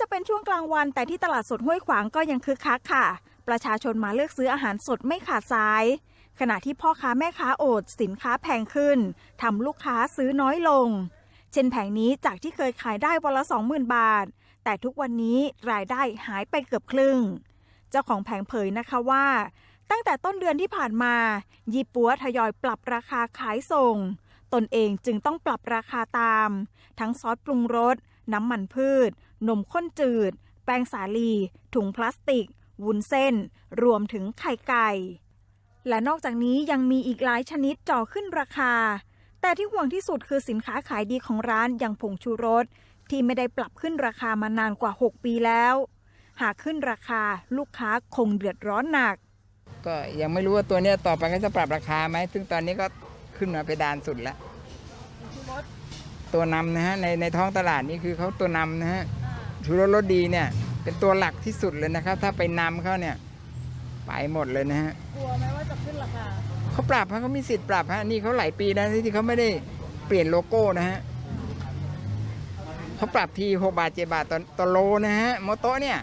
จะเป็นช่วงกลางวัน แต่ที่ตลาดสดห้วยขวางก็ยังคึกคักค่ะ ประชาชนมาเลือกซื้ออาหารสดไม่ขาดสาย ขณะที่พ่อค้าแม่ค้าโอดสินค้าแพงขึ้นทำลูกค้าซื้อน้อยลง เช่นแผงนี้จากที่เคยขายได้วันละ 20,000 บาท แต่ทุกวันนี้รายได้หายไปเกือบครึ่ง เจ้าของแผงเผยนะคะว่า ตั้งแต่ต้นเดือนที่ผ่านมา ยี่ปัวทยอยปรับราคาขายส่ง ตนเองจึงต้องปรับราคาตาม ทั้งซอสปรุงรสน้ำมันพืช นมข้นจืด แป้งสาลี ถุงพลาสติก วุ้นเส้น รวมถึงไข่ไก่ และนอกจากนี้ยังมีอีกหลายชนิดจ่อขึ้นราคา แต่ที่ห่วงที่สุดคือสินค้าขายดีของร้านอย่างผงชูรส ที่ไม่ได้ปรับขึ้นราคามานานกว่า 6 ปีแล้ว หากขึ้นราคาลูกค้าคงเดือดร้อนหนัก ก็ยังไม่รู้ว่าตัวเนี้ยต่อไปก็จะปรับราคาไหม ซึ่งตอนนี้ก็ขึ้นมาไปดานสุดแล้ว ตัวนำนะฮะในในท้องตลาดนี่คือเขาตัวนำนะฮะ ชูรสรสดีเนี่ย เป็นตัวหลักที่สุดเลยนะครับ ถ้าไปนำเขาเนี่ย ไปหมดเลยนะฮะกลัวไหมว่าจะขึ้นราคาเขาปรับฮะเขามีสิทธิ์ปรับฮะนี่เขาหลายปีแล้วที่เขาไม่ได้เปลี่ยนโลโก้นะฮะเขาปรับทีหกบาทเจ็ดบาทต่อต่อโลนะฮะโมโตะเนี่ย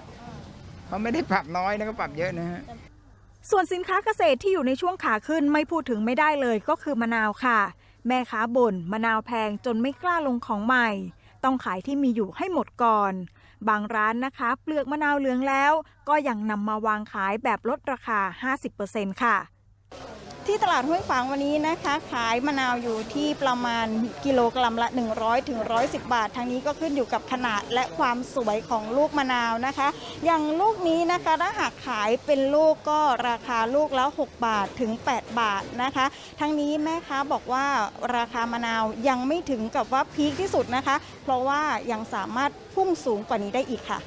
เขาไม่ได้ปรับน้อยนะเขาปรับเยอะนะฮะส่วนสินค้าเกษตรที่อยู่ในช่วงขาขึ้นไม่พูดถึงไม่ได้เลยก็คือมะนาวค่ะ แม่ค้าบ่นมะนาวแพงจนไม่กล้าลงของใหม่ ต้องขายที่มีอยู่ให้หมดก่อน บางร้านนะคะ เปลือกมะนาวเหลืองแล้ว ก็ยังนำมาวางขายแบบลดราคา 50%ค่ะ ที่ตลาดห้วยขวางวันนี้นะคะ ขายมะนาวอยู่ที่ประมาณกิโลกรัมละ 100ถึง110 บาท ทางนี้ก็ขึ้นอยู่กับขนาดและความสวยของลูกมะนาวนะคะ อย่างลูกนี้นะคะถ้าหากขายเป็นลูกก็ราคาลูกและ6บาทถึง 8 บาทนะคะ ทั้งนี้แม่ค้าบอกว่าราคามะนาวยังไม่ถึงกับว่าพีคที่สุดนะคะ เพราะว่ายังสามารถพุ่งสูงกว่านี้ได้อีกค่ะ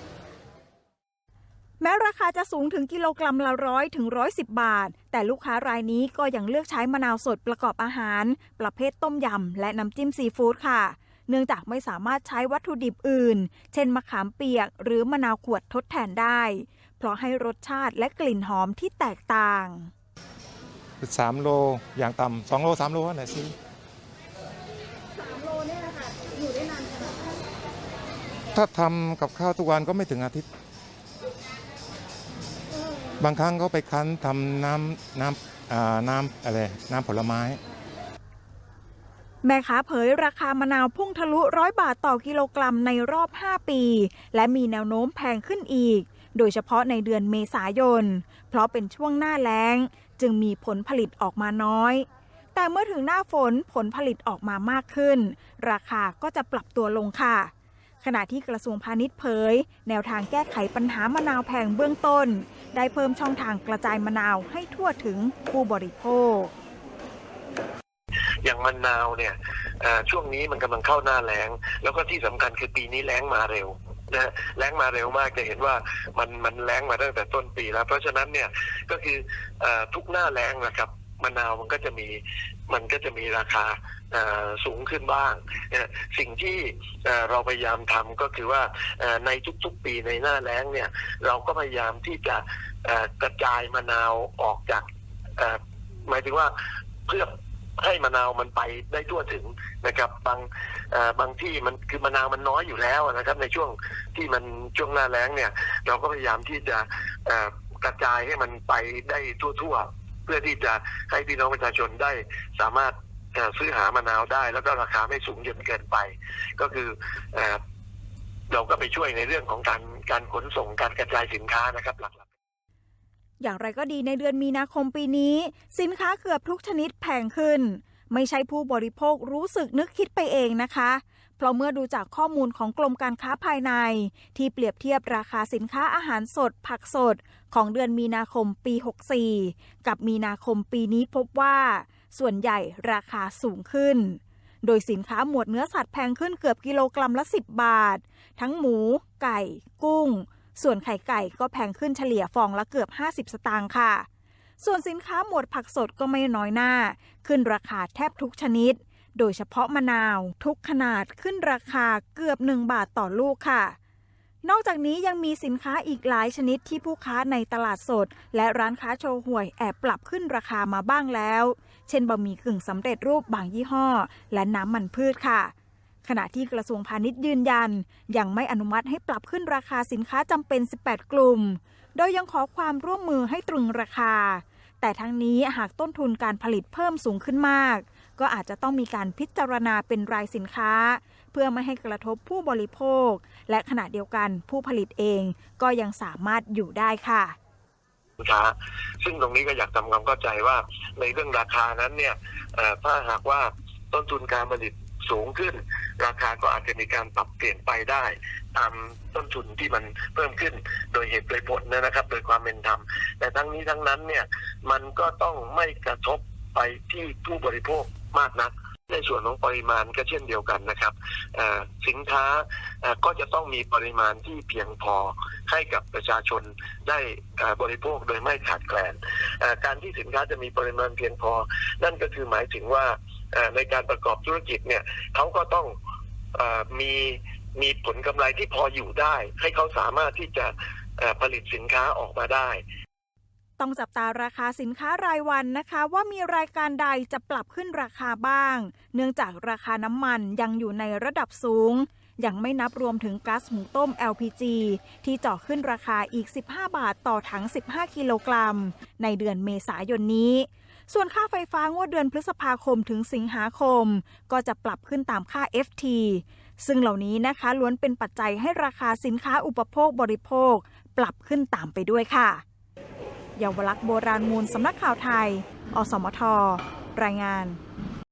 แม้ราคาจะสูงถึงกิโลกรัมละร้อยถึงร้อยสิบบาท แต่ลูกค้ารายนี้ก็ยังเลือกใช้มะนาวสดประกอบอาหาร ประเภทต้มยำและน้ำจิ้มซีฟู้ดค่ะ เนื่องจากไม่สามารถใช้วัตถุดิบอื่น เช่นมะขามเปียก หรือมะนาวขวดทดแทนได้ เพราะให้รสชาติและกลิ่นหอมที่แตกต่างสามโลอย่างต่ำสองโลสามโลไหนซื้อ3โลเนี่ยค่ะอยู่ได้นานขนาดไหนถ้าทำกับข้าวทุกวันก็ไม่ถึงอาทิตย์ บางครั้งก็ไปคั้นทำน้ำน้ำอ่าน้ำอะไรน้ำผลไม้ แม่ค้าเผยราคามะนาวพุ่งทะลุร้อยบาทต่อกิโลกรัมในรอบ 5 ปี และมีแนวโน้มแพงขึ้นอีก โดยเฉพาะในเดือนเมษายน เพราะเป็นช่วงหน้าแล้ง จึงมีผลผลิตออกมาน้อย แต่เมื่อถึงหน้าฝนผลผลิตออกมามากขึ้น ราคาก็จะปรับตัวลงค่ะ ขณะที่กระทรวงพาณิชย์เผย แนวทางแก้ไขปัญหามะนาวแพงเบื้องต้น ได้เพิ่มช่องทางกระจายมะนาวให้ทั่วถึงผู้บริโภค อย่างมะนาวเนี่ยช่วงนี้มันกำลังเข้าหน้าแล้ง แล้วก็ที่สำคัญคือปีนี้แล้งมาเร็วนะฮะแล้งมาเร็วมากจะเห็นว่ามันมันแล้งมาตั้งแต่ต้นปีแล้ว เพราะฉะนั้นเนี่ยก็คืออทุกหน้าแล้งนะครับมะนาวมันก็จะมี มันก็จะมีราคาสูงขึ้นบ้าง สิ่งที่เราพยายามทำก็คือว่าในทุกๆปีในหน้าแล้งเนี่ย เราก็พยายามที่จะกระจายมะนาวออกจากหมายถึงว่าเพื่อให้มะนาวมันไปได้ทั่วถึงนะครับ บางบางที่มันคือมะนาวมันน้อยอยู่แล้วนะครับ ในช่วงที่มันช่วงหน้าแล้งเนี่ย เราก็พยายามที่จะกระจายให้มันไปได้ทั่วๆ พื่อที่จะให้พี่น้องประชาชนได้สามารถซื้อหามะนาวได้ แล้วก็ราคาไม่สูงจนเกินไป ก็คือเราก็ไปช่วยในเรื่องของการการขนส่งการกระจายสินค้านะครับหลักๆ อย่างไรก็ดีในเดือนมีนาคมปีนี้ สินค้าเกือบทุกชนิดแพงขึ้น ไม่ใช่ผู้บริโภครู้สึกนึกคิดไปเองนะคะ เพราะเมื่อดูจากข้อมูลของกรมการค้าภายใน ที่เปรียบเทียบราคาสินค้าอาหารสด ผักสด ของเดือนมีนาคมปี 64 กับมีนาคมปีนี้พบว่า ส่วนใหญ่ราคาสูงขึ้น โดยสินค้าหมวดเนื้อสัตว์แพงขึ้นเกือบกิโลกรัมละ 10 บาท ทั้งหมู ไก่ กุ้ง ส่วนไข่ไก่ก็แพงขึ้นเฉลี่ยฟองละเกือบ 50 สตางค์ค่ะ ส่วนสินค้าหมวดผักสดก็ไม่น้อยหน้า ขึ้นราคาแทบทุกชนิด โดยเฉพาะมะนาว ทุกขนาดขึ้นราคาเกือบ 1 บาทต่อลูกค่ะ นอกจากนี้ยังมีสินค้าอีกหลายชนิดที่ผู้ค้าในตลาดสด และร้านค้าโชว์หวยแอบปรับขึ้นราคามาบ้างแล้ว เช่นบะหมี่กึ่งสำเร็จรูปบางยี่ห้อ และน้ำมันพืชค่ะขณะที่กระทรวงพาณิชย์ยืนยัน ยังไม่อนุมัติให้ปรับขึ้นราคาสินค้าจำเป็น 18 กลุ่ม โดยยังขอความร่วมมือให้ตรึงราคา แต่ทั้งนี้หากต้นทุนการผลิตเพิ่มสูงขึ้นมาก ก็อาจจะต้องมีการพิจารณาเป็นรายสินค้า เพื่อไม่ให้กระทบผู้บริโภค และขณะเดียวกันผู้ผลิตเองก็ยังสามารถอยู่ได้ค่ะค้าซึ่งตรงนี้ก็อยากทำความเข้าใจว่าในเรื่องราคานั้นเนี่ยถ้าหากว่าต้นทุนการผลิตสูงขึ้น ราคาก็อาจจะมีการปรับเปลี่ยนไปได้ ตามต้นทุนที่มันเพิ่มขึ้นโดยเหตุโดยผลนะครับ โดยความเป็นธรรม แต่ทั้งนี้ทั้งนั้นเนี่ยมันก็ต้องไม่กระทบไปที่ผู้บริโภคมากนัก ในส่วนของปริมาณก็เช่นเดียวกันนะครับสินค้าก็จะต้องมีปริมาณที่เพียงพอให้กับประชาชนได้บริโภคโดยไม่ขาดแคลนการที่สินค้าจะมีปริมาณเพียงพอ นั่นก็คือหมายถึงว่าในการประกอบธุรกิจเนี่ยเขาก็ต้องอมี มีผลกำไรที่พออยู่ได้ ให้เขาสามารถที่จะผลิตสินค้าออกมาได้ ต้องจับตาราคาสินค้ารายวันนะคะ ว่ามีรายการใดจะปรับขึ้นราคาบ้าง เนื่องจากราคาน้ำมันยังอยู่ในระดับสูงยังไม่นับรวมถึงก๊าซหุงต้ม LPG ที่เจาะขึ้นราคาอีก 15 บาทต่อถัง 15 กิโลกรัม ในเดือนเมษายนนี้ ส่วนค่าไฟฟ้างวดเดือนพฤษภาคมถึงสิงหาคม ก็จะปรับขึ้นตามค่า FT ซึ่งเหล่านี้นะคะล้วนเป็นปัจจัยให้ราคาสินค้าอุปโภคบริโภค ปรับขึ้นตามไปด้วยค่ะเยาวลักษณ์โบราณมูลสำนักข่าวไทย อสมท รายงาน